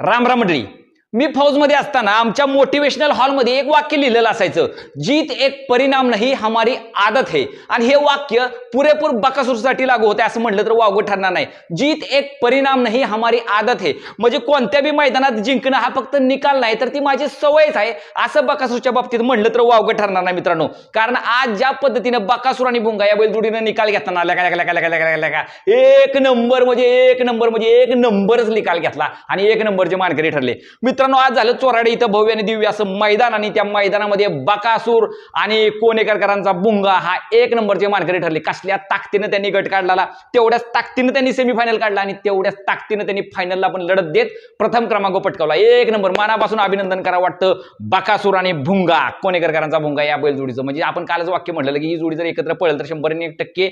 राम राम मंडळी. मी फौजमध्ये असताना आमच्या मोटिवेशनल हॉलमध्ये एक वाक्य लिहिलेलं असायचं. जीत एक परिणाम नाही हमारी आदत है. आणि हे वाक्य पुरेपूर बकासूरसाठी लागू होते असं म्हटलं तर वावगं ठरणार नाही. जीत एक परिणाम नाही हमारी आदत है. म्हणजे कोणत्या बी मैदानात जिंकणं हा फक्त निकाल नाही तर ती माझी सवयच आहे असं बकासूरच्या बाबतीत म्हटलं तर वावगं ठरणार नाही मित्रांनो. कारण आज ज्या पद्धतीनं बकासूर आणि भुंगा या बैलजोडीनं निकाल घेताना लगा लगा लगा लगा लगा लगा एक नंबर म्हणजे एक नंबर म्हणजे एक नंबरच निकाल घेतला आणि एक नंबरचे मानकरी ठरले. मित्र मित्रांनो आज झालं चोराडे इथं भव्य आणि दिव्य असं मैदान आणि त्या मैदानामध्ये बकासूर आणि कोणेकरकरांचा बुंगा हा एक नंबरचे मानकरी ठरले. कसल्या ताकदीनं त्यांनी गट काढला? तेवढ्याच ताकदीनं त्यांनी सेमीफायनल काढला आणि तेवढ्याच ताकदीनं त्यांनी फायनलला पण लढत देत प्रथम क्रमांक पटकावला. एक नंबर. मनापासून अभिनंदन करा वाटतं. बकासूर आणि भुंगा कोणेकरकरांचा भुंगा या बैल जोडीचं. म्हणजे आपण कालच वाक्य म्हटलं की ही जोडी जर एकत्र पळेल तर शंभर एक टक्के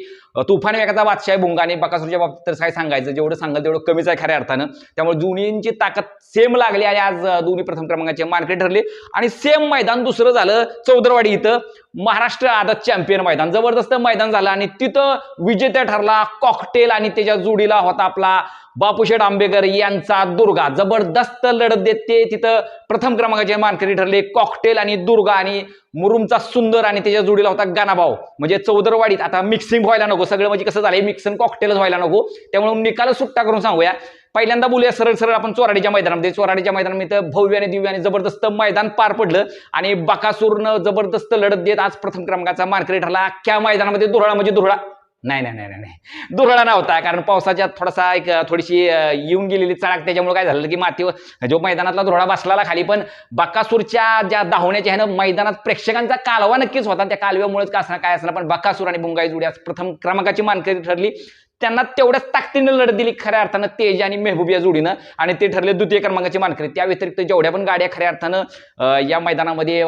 तुफान वेगाचा बादशाह भुंगा आणि बकासूरच्या बाबतीत तर काय सांगायचं? जेवढं सांगाल तेवढं कमीच आहे खऱ्या अर्थानं. त्यामुळे जुनींची ताकद सेम लागली आणि आज अं, दोन्ही प्रथम क्रमांकाचे मानकरी ठरले. आणि सेम मैदान दुसरं झालं चौदरवाडी इथं. महाराष्ट्र आदत चॅम्पियन मैदान. जबरदस्त मैदान झालं आणि तिथं विजेता ठरला कॉकटेल आणि त्याच्या जोडीला होता आपला बापूशेठ आंबेकर यांचा दुर्गा. जबरदस्त लढत देत ते तिथं प्रथम क्रमांकाचे मानकरी ठरले कॉकटेल आणि दुर्गा आणि मुरुमचा सुंदर आणि त्याच्या जोडीला होता गानाभाऊ म्हणजे चौदरवाडीत. आता मिक्सिंग व्हायला नको. सगळं म्हणजे कसं झालंय? मिक्सन कॉकटेलच व्हायला नको. त्यामुळे निकाल सुट्टा करून सांगूया. पहिल्यांदा बोलूया सरळ सरळ आपण चोराडीच्या मैदानामध्ये. म्हणजे चोराडीच्या मैदानामध्ये इथं भव्य आणि दिव्य आणि जबरदस्त मैदान पार पडलं आणि बकासूरनं जबरदस्त लढत देत आज प्रथम क्रमांकाचा मार्केट ठरला अख्ख्या मैदानामध्ये दुरळा म्हणजे दुरळा. नाही नाही नाही नाही. नाही दुरळा नव्हता कारण पावसाच्या थोडासा एक थोडीशी येऊन गेलेली चळाक त्याच्यामुळे काय झालं की मातीवर जो मैदानातला धुरळा बसलाला खाली पण बकासूरच्या ज्या धावण्याच्या ह्यानं मैदानात प्रेक्षकांचा कालवा नक्कीच होता. त्या कालव्यामुळेच का असणार काय असणार पण बकासूर आणि बुंगाई जोडी आज प्रथम क्रमांकाची मानकरी ठरली. त्यांना तेवढ्याच ताकदीनं लढत दिली खऱ्या अर्थानं तेज आणि मेहबूब या जोडीनं. आणि ते ठरले द्वितीय क्रमांकाची मानकरी. त्या व्यतिरिक्त जेवढ्या पण गाड्या खऱ्या अर्थानं या मैदानामध्ये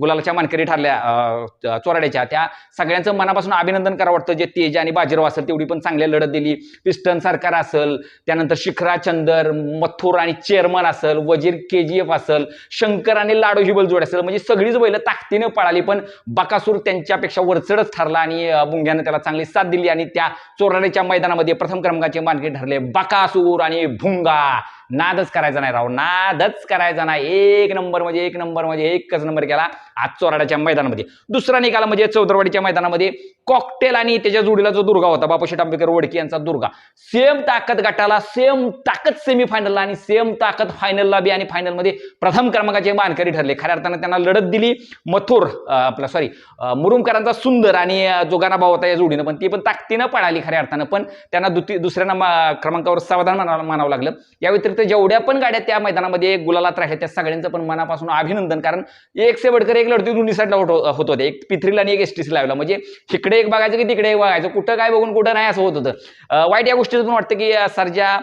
गुलालाच्या मानकरी ठरल्या चोराड्याच्या. त्या सगळ्यांचं मनापासून अभिनंदन करावं वाटतं. जे तेज आणि बाजीराव असेल तेवढी पण चांगल्या लढत दिली. पिस्टन सरकार असेल त्यानंतर शिखरा चंदर मथुर आणि चेअरमन असेल वजीर के जी एफ असेल शंकर आणि लाडो ही असेल. म्हणजे सगळीच बैलं ताकदीनं पळाली पण बकासूर त्यांच्यापेक्षा वरचढच ठरला आणि मुंग्यानं बुंग्यानं त्याला चांगली साथ दिली आणि त्या चोराड्याच्या मैदानामध्ये प्रथम क्रमांकाचे मानके ठरले बकासूर आणि भुंगा. नादच करायचा नाही राव नादच करायचा नाही. एक नंबर म्हणजे एक नंबर म्हणजे एकच नंबर केला आज चोराड्याच्या मैदानामध्ये. दुसरा निकाल म्हणजे चौदरवाडीच्या मैदानामध्ये कॉकटेल आणि त्याच्या जोडीला जो दुर्गा होता बापूशेठ आंबेकर ओडकी यांचा दुर्गा. सेम ताकद गटाला सेम ताकद सेमीफायनलला आणि सेम ताकद फायनलला बी आणि फायनलमध्ये प्रथम क्रमांकाचे मानकरी ठरले. खऱ्या अर्थानं त्यांना लढत दिली मथुर आपला सॉरी मुरुमकरांचा सुंदर आणि जोगाना भाव होता या जोडीनं पण ती पण ताकदीनं पळाली खऱ्या अर्थानं. पण त्यांना दुती दुसऱ्या क्रमांकावर समाधान मानावं लागलं. या व्यतिरिक्त जेवढ्या पण गाड्या त्या मैदानामध्ये गुलालात राहिल्या त्या सगळ्यांचं पण मनापासून अभिनंदन. कारण एक सेवडकर एक लढती दोन्ही साईडला होत होत होते. एक पिथरीला आणि एक एस टी सी लावला. म्हणजे इकडे एक बघायचं की तिकडे एक बघायचं. कुठं काय बघून कुठं नाही असं होत होतं. वाईट या गोष्टीचं पण वाटतं की सरजा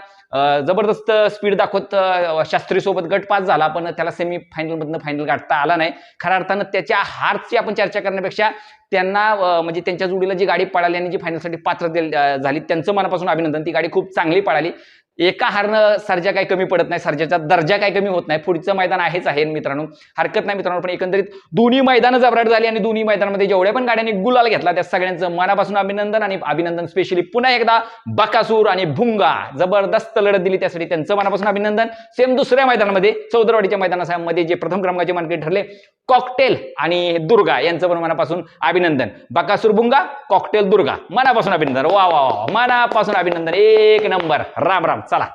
जबरदस्त स्पीड दाखवत शास्त्री सोबत गट पास झाला. पण त्याला सेमी फायनलमधनं फायनल गाठता आला नाही. खऱ्या अर्थानं त्याच्या हारची आपण चर्चा करण्यापेक्षा त्यांना म्हणजे त्यांच्या जोडीला जी गाडी पळाली आणि जी फायनलसाठी पात्र झाली त्यांचं मनापासून अभिनंदन. ती गाडी खूप चांगली पळाली. एका हारनं सर्जा काही कमी पडत नाही सर्जाचा दर्जा काही कमी होत नाही. पुढचं मैदान आहेच आहे मित्रांनो. हरकत नाही मित्रांनो पण एकंदरीत दोन्ही मैदानं जबराट झाली आणि दोन्ही मैदानामध्ये जेवढ्या पण गाड्यांनी गुलाल घेतला त्या सगळ्यांचं मनापासून अभिनंदन आणि अभिनंदन स्पेशली पुन्हा एकदा बकासूर आणि भुंगा जबरदस्त लढत दिली त्यासाठी त्यांचं मनापासून अभिनंदन. सेम दुसऱ्या मैदानामध्ये चौदरवाडीच्या मैदानामध्ये जे प्रथम क्रमांकाचे मानकरी ठरले कॉकटेल आणि दुर्गा यांचं पण मनापासून अभिनंदन. बकासुरभुंगा कॉकटेल दुर्गा. मनापासून अभिनंदन. वा वा वा. मनापासून अभिनंदन. एक नंबर. राम राम. चला.